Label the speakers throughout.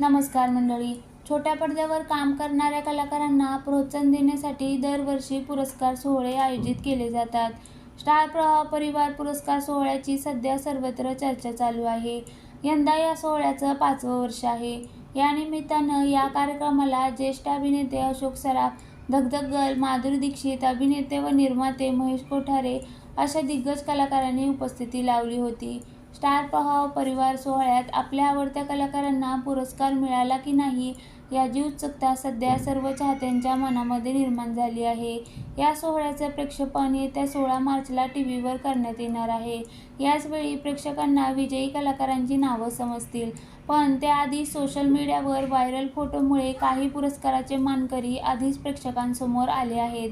Speaker 1: नमस्कार मंडळी. छोट्या पडद्यावर काम करणाऱ्या कलाकारांना प्रोत्साहन देण्यासाठी दरवर्षी पुरस्कार सोहळे आयोजित केले जातात. स्टार प्रवाह परिवार पुरस्कार सोहळ्याची सध्या सर्वत्र चर्चा चालू आहे. यंदा या सोहळ्याचं पाचवं वर्ष आहे. या निमित्तानं या कार्यक्रमाला ज्येष्ठ अभिनेते अशोक सराफ धगधग गर्ल माधुरी दीक्षित अभिनेते व निर्माते महेश कोठारे अशा दिग्गज कलाकारांनी उपस्थिती लावली होती. स्टार प्रवाह परिवार सोहळ्यात आपल्या आवडत्या कलाकारांना पुरस्कार मिळाला की नाही याची उत्सुकता सध्या सर्व चाहत्यांच्या मनामध्ये निर्माण झाली आहे. या सोहळ्याचं प्रेक्षेपण येत्या सोळा मार्चला टी व्हीवर करण्यात येणार आहे. याचवेळी प्रेक्षकांना विजयी कलाकारांची नावं समजतील. पण त्याआधी सोशल मीडियावर व्हायरल फोटोमुळे काही पुरस्काराचे मानकरी आधीच प्रेक्षकांसमोर आले आहेत.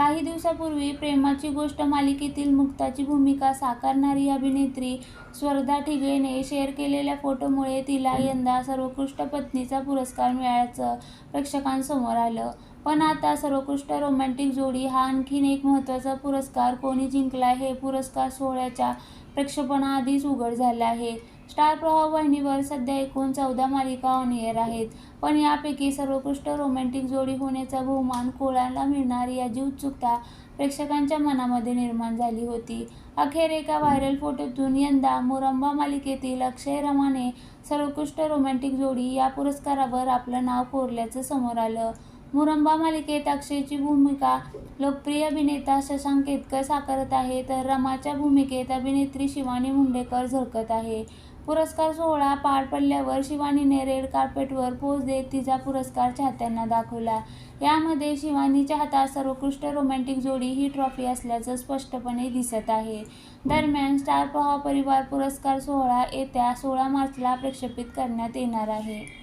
Speaker 1: काही दिवसापूर्वी प्रेमाची गोष्ट मालिकेतील मुक्ताची भूमिका साकारणारी अभिनेत्री स्वर्धा ठिगळेने शेअर केलेल्या फोटोमुळे तिला यंदा सर्वोत्कृष्ट पत्नीचा पुरस्कार मिळाल्याचं प्रेक्षकांसमोर आलं. पण आता सर्वोत्कृष्ट रोमॅन्टिक जोडी हा आणखीन एक महत्त्वाचा पुरस्कार कोणी जिंकला हे पुरस्कार सोहळ्याच्या प्रक्षेपणाआधीच उघड झालं आहे. स्टार प्रवाह वाहिनीवर सध्या एकूण चौदा मालिका ऑन एअर आहेत. पण यापैकी सर्वोत्कृष्ट रोमॅन्टिक जोडी होण्याचा बहुमान कोणाला मिळणार याची उत्सुकता प्रेक्षकांच्या मनामध्ये निर्माण झाली होती. अखेर एका व्हायरल फोटोतून यंदा मोरंबा मालिकेतील अक्षय रमाने सर्वोत्कृष्ट रोमॅन्टिक जोडी या पुरस्कारावर आपलं नाव कोरल्याचं समोर आलं. मुरंबा मालिकेत अक्षयची भूमिका लोकप्रिय अभिनेता शशांक केतकर साकारत आहे तर रमाच्या भूमिकेत अभिनेत्री शिवानी मुंडेकर झळकत आहे. पुरस्कार सोहळा पार पडल्यावर शिवानीने रेड कार्पेटवर पोच देत तिचा पुरस्कार चाहत्यांना दाखवला. यामध्ये शिवानीच्या हातात सर्वोत्कृष्ट रोमॅन्टिक जोडी ही ट्रॉफी असल्याचं स्पष्टपणे दिसत आहे. दरम्यान स्टार प्रवाह परिवार पुरस्कार सोहळा येत्या सोळा मार्चला प्रक्षेपित करण्यात येणार आहे.